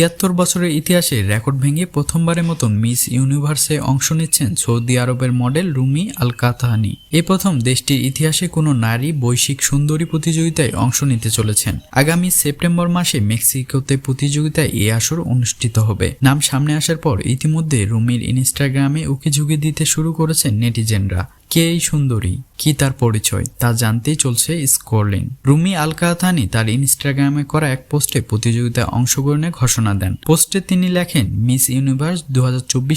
তিয়াত্তর বছরের ইতিহাসে রেকর্ড ভেঙে প্রথমবারের মতন মিস ইউনিভার্সে অংশ নিচ্ছেন সৌদি আরবের মডেল রুমি আল কাতাহানি এই প্রথম দেশটির ইতিহাসে কোনো নারী বৈশ্বিক সুন্দরী প্রতিযোগিতায় অংশ নিতে চলেছেন। আগামী সেপ্টেম্বর মাসে মেক্সিকোতে প্রতিযোগিতায় এ আসর অনুষ্ঠিত হবে। নাম সামনে আসার পর ইতিমধ্যে রুমির ইনস্টাগ্রামে উকিঝুঁকি দিতে শুরু করেছেন নেটিজেনরা। কে এই সুন্দরী? কি তার পরিচয়? তা জানতেই চলছে স্কোরলিং রুমি আল কাহানি তার ইনস্টাগ্রামে করা এক পোস্টে প্রতিযোগিতায় অংশগ্রহণের ঘোষণা দেন। পোস্টে তিনি লেখেন, মিস ইউনিভার্স দু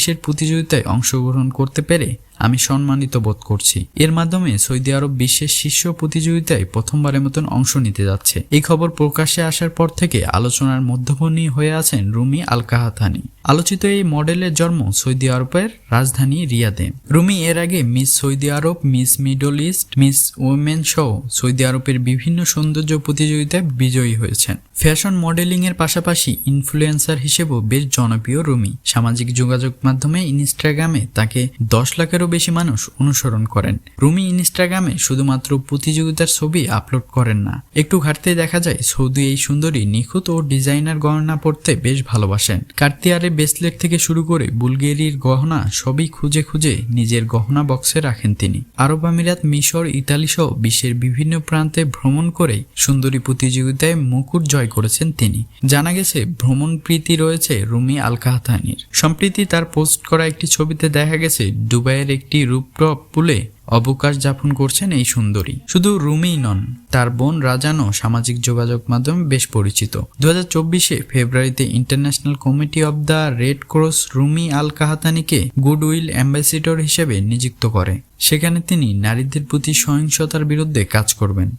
এর প্রতিযোগিতায় অংশগ্রহণ করতে পেরে আমি সম্মানিত বোধ করছি। এর মাধ্যমে সৌদি আরব বিশ্বের শীর্ষ প্রতিযোগিতায় প্রথমবারের মতন অংশ নিতে যাচ্ছে। এই খবর প্রকাশ্যে আসার পর থেকে আলোচনার মধ্যমণি হয়ে আছেন রুমি আল কাহাতানি আলোচিত এই মডেলের জন্ম সৌদি আরবের রাজধানী রিয়াদে। রুমি এর আগে Miss Saudi Arab, Miss Middle East, Miss Women সহ সৌদি আরবের বিভিন্ন সৌন্দর্য প্রতিযোগিতায় বিজয়ী হয়েছেন। ফ্যাশন মডেলিং এর পাশাপাশি ইনফ্লুয়েন্সার হিসেবেও বেশ জনপ্রিয় রুমি। সামাজিক যোগাযোগ মাধ্যমে ইনস্টাগ্রামে তাকে দশ লাখেরও বেশি মানুষ অনুসরণ করেন। রুমি ইনস্টাগ্রামে শুধুমাত্র প্রতিযোগিতার ছবি আপলোড করেন না, একটু ঘাটতে দেখা যায় সৌদি এই সুন্দরী নিখুঁত ও ডিজাইনার গহনা পরতে বেশ ভালোবাসেন। কার্তিয়ারে বেসলেট থেকে শুরু করে বুলগেরির গহনা সবই খুঁজে খুঁজে নিজের গহনা বক্সে রাখেন তিনি। আরব আমিরাত, মিশর, ইতালি সহ বিশ্বের বিভিন্ন প্রান্তে ভ্রমণ করে সুন্দরী প্রতিযোগিতায় মুকুট জয় করেছেন তিনি। জানা গেছে, ভ্রমণ প্রীতি রয়েছে রুমি আল সম্প্রীতি তার পোস্ট করা একটি ছবিতে দেখা গেছে, দুবাইয়ের একটি রূপটপ পুলে অবকাশ যাপন করছেন এই সুন্দরী। শুধু রুমেই নন, তার বোন রাজানো সামাজিক যোগাযোগ মাধ্যমে বেশ পরিচিত। দু হাজার ফেব্রুয়ারিতে International Committee of the Red Cross Rumi Al কাহাতানিকে goodwill ambassador হিসেবে নিযুক্ত করে। সেখানে তিনি নারীদের প্রতি সহিংসতার বিরুদ্ধে কাজ করবেন।